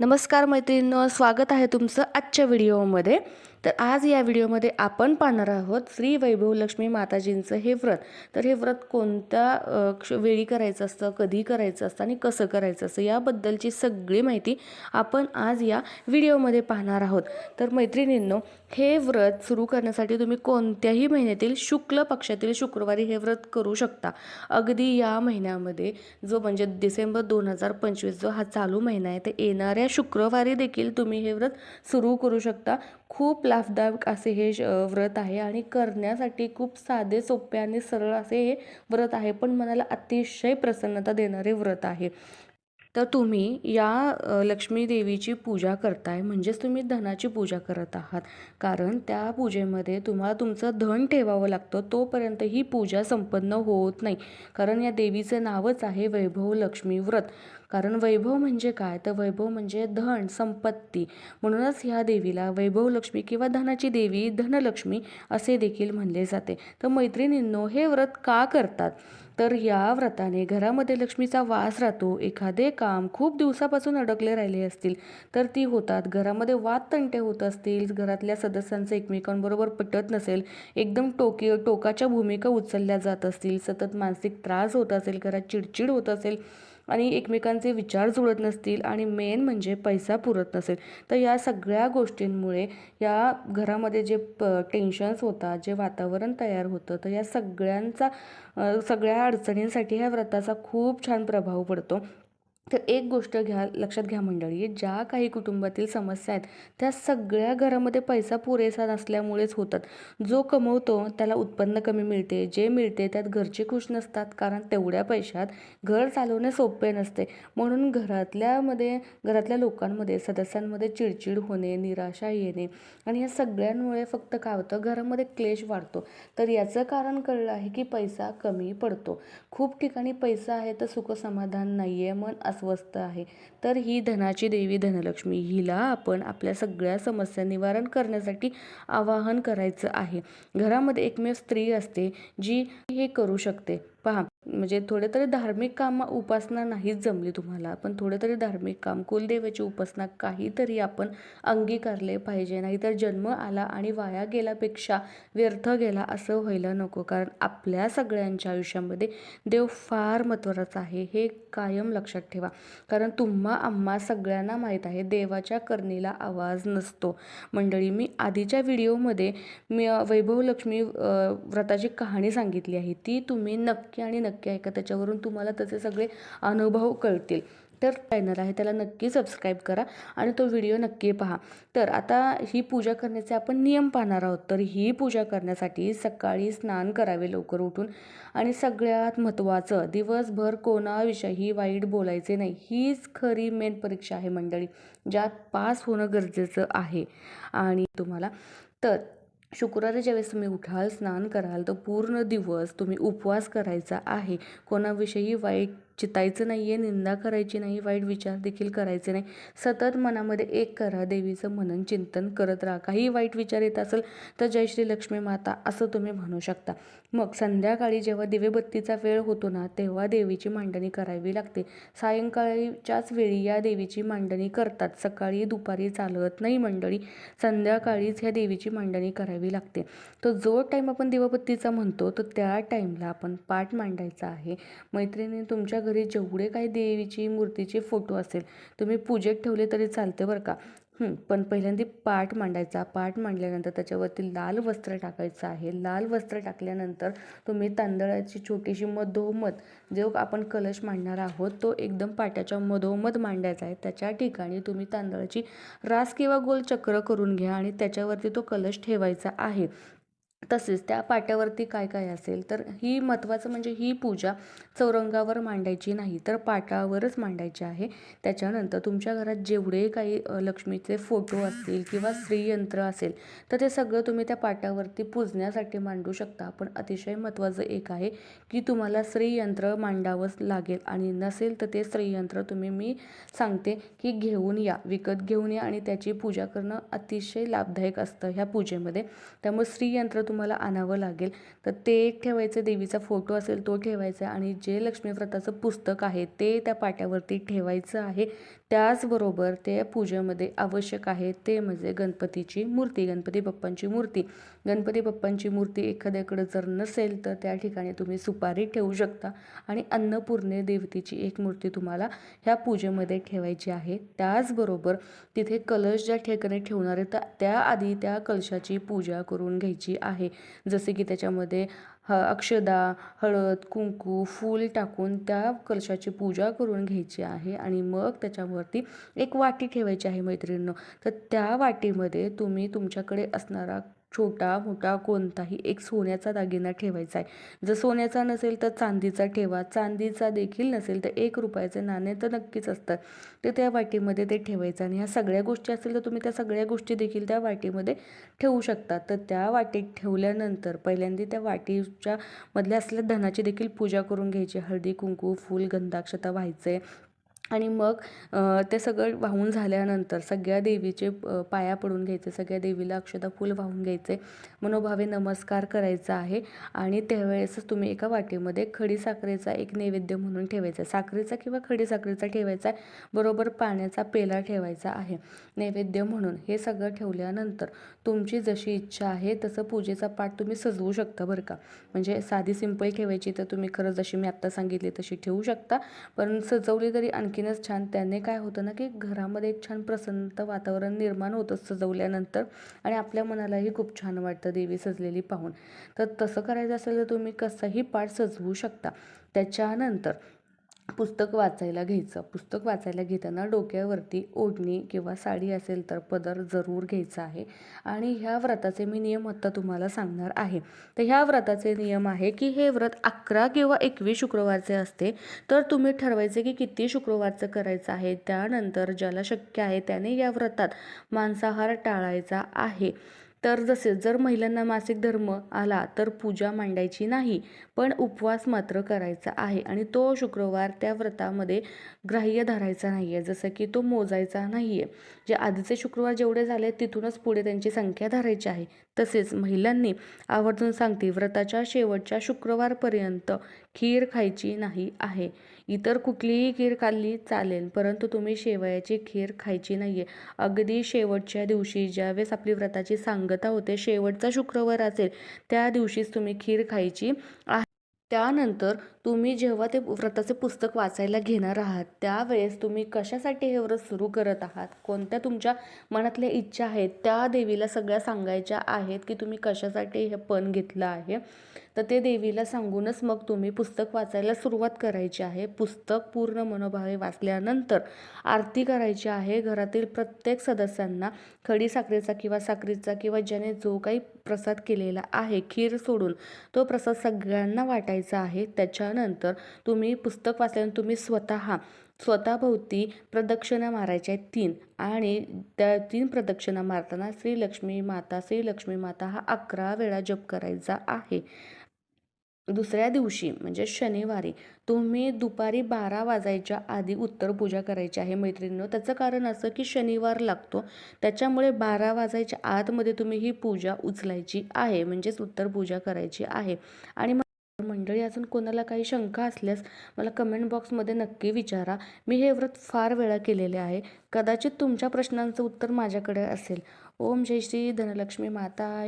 नमस्कार मैत्रिणींनो स्वागत आहे तुमचं आजच्या व्हिडिओमध्ये. तर आज या व्हिडिओमध्ये आपण पाहणार आहोत श्री वैभव लक्ष्मी माताजींचं हे व्रत. तर हे व्रत कोणत्या क्ष- वेळी करायचं असतं कधी करायचं असतं आणि कसं करायचं असतं याबद्दलची सगळी माहिती आपण आज या व्हिडिओमध्ये पाहणार आहोत. तर मैत्रिणींनो हे व्रत सुरू करण्यासाठी तुम्ही कोणत्याही महिन्यातील शुक्ल पक्षातील शुक्रवारी हे व्रत करू शकता. अगदी या महिन्यामध्ये जो म्हणजे डिसेंबर दोन हजार पंचवीस जो हा चालू महिना आहे ते येणाऱ्या शुक्रवारी देखील तुम्ही हे व्रत सुरू करू शकता. खूप लाभदायक असे हे श- व्रत आहे आणि करण्यासाठी खूप साधे सोपे आणि सरळ असे हे व्रत आहे. पण मनाला अतिशय प्रसन्नता देणारे व्रत आहे. तर तुम्ही या लक्ष्मी देवीची पूजा करताय. म्हणजेच तुम्ही धनाची पूजा करत आहात. कारण त्या पूजेमध्ये तुम्हाला तुमचं धन ठेवावं लागतं. तोपर्यंत ही पूजा संपन्न होत नाही. कारण या देवीचं नावच आहे वैभव लक्ष्मी व्रत. कारण वैभव म्हणजे काय? तर वैभव म्हणजे धन संपत्ती. म्हणूनच ह्या देवीला वैभव लक्ष्मी किंवा धनाची देवी धनलक्ष्मी असे देखील म्हणले जाते. तर मैत्रिणींनो हे व्रत का करतात? तर या व्रताने घरामध्ये लक्ष्मीचा वास राहतो. एखादे काम खूप दिवसापासून अडकले राहिले असतील तर ती होतात. घरामध्ये वाद तंटे होत असतील घरातल्या सदस्यांचं एकमेकांबरोबर पटत नसेल एकदम टोकी टोकाच्या भूमिका उचलल्या जात असतील सतत मानसिक त्रास होत असेल घरात चिडचिड होत असेल आणि एकमेकांचे विचार जुळत नसतील आणि मेन म्हणजे पैसा पुरत नसेल. तर या सगळ्या गोष्टींमुळे या घरामध्ये जे प टेन्शन्स होतात जे वातावरण तयार होतं तर या सगळ्यांचा सगळ्या अडचणींसाठी ह्या व्रताचा खूप छान प्रभाव पडतो. तर एक गोष्ट घ्या लक्षात घ्या मंडळी ज्या काही कुटुंबातील समस्या आहेत त्या सगळ्या घरामध्ये पैसा पुरेसा नसल्यामुळेच होतात. जो कमवतो त्याला उत्पन्न कमी मिळते जे मिळते त्यात घरचे खुश नसतात कारण तेवढ्या पैशात घर चालवणे सोपे नसते. म्हणून घरातल्यामध्ये घरातल्या लोकांमध्ये सदस्यांमध्ये चिडचिड होणे निराशा येणे आणि या सगळ्यांमुळे फक्त काय होतं घरामध्ये क्लेश वाढतो. तर याचं कारण कळलं आहे की पैसा कमी पडतो. खूप ठिकाणी पैसा आहे तर सुखसमाधान नाही आहे मन अस्वस्थ आहे. तर ही धनाची देवी धनलक्ष्मी हिला आपण आपल्या सगळ्या समस्या निवारण करण्यासाठी आवाहन करायचं आहे. घरामध्ये एकमेव स्त्री असते जी हे करू शकते. म्हणजे थोडे तरी धार्मिक काम उपासना नाहीच जमली तुम्हाला पण थोडे तरी धार्मिक काम कुलदेवाची उपासना काहीतरी आपण अंगीकारले पाहिजे नाहीतर जन्म आला आणि वाया गेल्यापेक्षा व्यर्थ गेला असं व्हायला नको. कारण आपल्या सगळ्यांच्या आयुष्यामध्ये देव फार महत्त्वाचा आहे हे कायम लक्षात ठेवा. कारण तुम्हा आम्हा सगळ्यांना माहीत आहे देवाच्या करणीला आवाज नसतो. मंडळी मी आधीच्या व्हिडिओमध्ये मी वैभव लक्ष्मी व्रताची कहाणी सांगितली आहे. ती तुम्ही नक्की आणि नक्की ऐका त्याच्यावरून तुम्हाला त्याचे सगळे अनुभव कळतील. तर चॅनल आहे त्याला नक्की सबस्क्राईब करा आणि तो व्हिडिओ नक्की पहा. तर आता ही पूजा करण्याचे आपण नियम पाहणार आहोत. तर ही पूजा करण्यासाठी सकाळी स्नान करावे लवकर उठून. आणि सगळ्यात महत्त्वाचं दिवसभर कोणाविषयी वाईट बोलायचे नाही. हीच खरी मेन परीक्षा आहे मंडळी ज्यात पास होणं गरजेचं आहे. आणि तुम्हाला तर शुक्रवारी ज्यावेळेस तुम्ही उठाल स्नान कराल तर पूर्ण दिवस तुम्ही उपवास करायचा आहे. कोणाविषयी वाईट चितायचं नाही आहे निंदा करायची नाही वाईट विचार देखील करायचे नाही. सतत मनामध्ये एक करा देवीचं मनन चिंतन करत राहा. काही वाईट विचार येत असेल तर जय श्री लक्ष्मी माता असं तुम्ही म्हणू शकता. मग संध्याकाळी जेव्हा दिवेबत्तीचा वेळ होतो ना तेव्हा देवीची मांडणी करावी लागते. सायंकाळीच्याच वेळी या देवीची मांडणी करतात. सकाळी दुपारी चालत नाही मंडळी. संध्याकाळीच ह्या देवीची मांडणी करावी लागते. तर जो टाईम आपण दिवबत्तीचा म्हणतो तर त्या टाईमला आपण पाठ मांडायचा आहे. मैत्रिणी तुमच्या घरी जेवढे काही देवीची मूर्तीचे फोटो असेल तुम्ही पूजेत ठेवले तरी चालते बरं का? पण पहिल्यांदा पाठ मांडायचा. पाठ मांडल्यानंतर त्याच्यावरती लाल वस्त्र टाकायचं आहे. लाल वस्त्र टाकल्यानंतर तुम्ही तांदळाची छोटीशी मधोमध जो आपण कलश मांडणार आहोत तो एकदम पाट्याच्या मधोमध मांडायचा आहे. त्याच्या ठिकाणी तुम्ही तांदळाची रास किंवा गोल चक्र करून घ्या आणि त्याच्यावरती तो कलश ठेवायचा आहे. तसेच त्या पाट्यावरती काय काय असेल तर ही महत्त्वाचं म्हणजे ही पूजा चौरंगावर मांडायची नाही तर पाटावरच मांडायची आहे. त्याच्यानंतर तुमच्या घरात जेवढे काही लक्ष्मीचे फोटो असतील किंवा स्त्रीयंत्र असेल तर ते सगळं तुम्ही त्या पाटावरती पूजण्यासाठी मांडू शकता. पण अतिशय महत्त्वाचं एक आहे की तुम्हाला स्त्रीयंत्र मांडावंच लागेल आणि नसेल तर ते स्त्रीयंत्र तुम्ही मी सांगते की घेऊन या विकत घेऊन या आणि त्याची पूजा करणं अतिशय लाभदायक असतं ह्या पूजेमध्ये. त्यामुळे स्त्रीयंत्र तुम्ही तुम्हाला आणावं लागेल. तर ते एक ठेवायचं देवीचा फोटो असेल तो ठेवायचा आणि जे लक्ष्मी व्रताचं पुस्तक आहे ते त्या पाट्यावरती ठेवायचं आहे. त्याचबरोबर ते पूजेमध्ये आवश्यक आहे ते म्हणजे गणपतीची मूर्ती गणपती बाप्पांची मूर्ती. गणपती बाप्पांची मूर्ती एखाद्याकडे जर नसेल तर त्या ठिकाणी तुम्ही सुपारी ठेवू शकता आणि अन्नपूर्णे देवतेची एक मूर्ती तुम्हाला ह्या पूजेमध्ये ठेवायची आहे. त्याचबरोबर तिथे कलश ज्या ठिकाणी ठेवणार आहे त्या आधी त्या कलशाची पूजा करून घ्यायची आहे. आहे. जसे की त्याच्यामध्ये ह अक्षदा हळद कुंकू फूल टाकून त्या कलशाची पूजा करून घ्यायची आहे आणि मग त्याच्यावरती एक वाटी ठेवायची आहे मैत्रिणींनो. तर त्या वाटीमध्ये तुम्ही तुमच्याकडे असणारा छोटा मोठा कोणताही एक सोन्याचा दागिना ठेवायचा आहे. जर सोन्याचा नसेल तर चांदीचा ठेवा. चांदीचा देखील नसेल तर एक रुपयाचे नाणे तर नक्कीच असतात. ते त्या वाटीमध्ये ते ठेवायचं आणि ह्या सगळ्या गोष्टी असतील तर तुम्ही त्या सगळ्या गोष्टी देखील त्या वाटीमध्ये ठेवू शकता. तर त्या वाटीत ठेवल्यानंतर पहिल्यांदा त्या वाटीच्या मधल्या असलेल्या धनाची देखील पूजा करून घ्यायची. हळदी कुंकू फूल गंधाक्षता व्हायचे आणि मग ते सगळं वाहून झाल्यानंतर सगळ्या देवीचे पाया पडून घ्यायचे सगळ्या देवीला अक्षता फूल वाहून घ्यायचे मनोभावे नमस्कार करायचा आहे आणि त्यावेळेसच तुम्ही एका वाटीमध्ये खडी साखरेचा एक नैवेद्य म्हणून ठेवायचा आहे. साखरेचा किंवा खडी साखरेचा ठेवायचा आहे बरोबर पाण्याचा पेला ठेवायचा आहे. नैवेद्य म्हणून हे सगळं ठेवल्यानंतर तुमची जशी इच्छा आहे तसं पूजेचा पाठ तुम्ही सजवू शकता बरं का. म्हणजे साधी सिंपल ठेवायची तर तुम्ही खरं जशी मी आत्ता सांगितली तशी ठेवू शकता. पण सजवली तरी आणखी आणखीनच छान त्याने काय होतं ना की घरामध्ये एक छान प्रसन्न वातावरण निर्माण होतं सजवल्यानंतर आणि आपल्या मनालाही खूप छान वाटतं देवी सजलेली पाहून. तर तसं करायचं असेल तर तुम्ही कसंही पाठ सजवू शकता. त्याच्यानंतर पुस्तक वाचायला घ्यायचं. पुस्तक वाचायला घेताना डोक्यावरती ओढणी किंवा साडी असेल तर पदर जरूर घ्यायचा आहे. आणि ह्या व्रताचे मी नियम आत्ता तुम्हाला सांगणार आहे. तर ह्या व्रताचे नियम आहे की हे व्रत अकरा किंवा एकवीस शुक्रवारचे असते. तर तुम्ही ठरवायचे की किती शुक्रवारचं करायचं आहे त्यानंतर ज्याला शक्य आहे त्याने या व्रतात मांसाहार टाळायचा आहे. तर जसे जर महिलांना मासिक धर्म आला तर पूजा मांडायची नाही पण उपवास मात्र करायचा आहे आणि तो शुक्रवार त्या व्रतामध्ये ग्राह्य धरायचा नाही आहे जसं की तो मोजायचा नाही आहे जे आधीचे शुक्रवार जेवढे झाले तिथूनच पुढे त्यांची संख्या धरायची आहे. तसेच महिलांनी आवर्जून सांगते व्रताच्या शेवटच्या शुक्रवारपर्यंत खीर खायची नाही आहे. इतर कुठलीही खीर खाल्ली चालेल परंतु तुम्ही शेवयाची खीर खायची नाही आहे अगदी शेवटच्या दिवशी ज्यावेळेस आपली व्रताची सांगता होते शेवटचा शुक्रवार असेल त्या दिवशीच तुम्ही खीर खायची आहे. त्यानंतर तुम्ही जेव्हा ते व्रताचे पुस्तक वाचायला घेणार आहात त्यावेळेस तुम्ही कशासाठी हे व्रत सुरू करत आहात? कोणत्या तुमच्या मनातल्या इच्छा आहेत? त्या देवीला सगळ्या सांगायच्या आहेत की तुम्ही कशासाठी हे पण घेतलं आहे? तर ते देवीला सांगूनच मग तुम्ही पुस्तक वाचायला सुरुवात करायची आहे. पुस्तक पूर्ण मनोभावे वाचल्यानंतर आरती करायची आहे. घरातील प्रत्येक सदस्यांना खडी साखरेचा किंवा साखरेचा किंवा ज्याने जो काही प्रसाद केलेला आहे खीर सोडून तो प्रसाद सगळ्यांना वाटायचा आहे. त्याच्यानंतर तुम्ही पुस्तक वाचल्यानंतर तुम्ही स्वतः स्वतःभोवती प्रदक्षिणा मारायच्या आहेत तीन. आणि त्या तीन प्रदक्षिणा मारताना श्रीलक्ष्मी माता श्रीलक्ष्मी माता हा अकरा वेळा जप करायचा आहे. दुसऱ्या दिवशी म्हणजे शनिवारी तुम्ही दुपारी बारा वाजायच्या आधी उत्तर पूजा करायची आहे मैत्रिणींनो. त्याचं कारण असं की शनिवार लागतो. त्याच्यामुळे बारा वाजायच्या आतमध्ये तुम्ही ही पूजा उचलायची आहे म्हणजेच उत्तर पूजा करायची आहे. आणि मंडळी अजून कोणाला काही शंका असल्यास मला कमेंट बॉक्समध्ये नक्की विचारा. मी हे व्रत फार वेळा केलेले आहे. कदाचित तुमच्या प्रश्नांचं उत्तर माझ्याकडे असेल. ओम जय श्री धनलक्ष्मी माता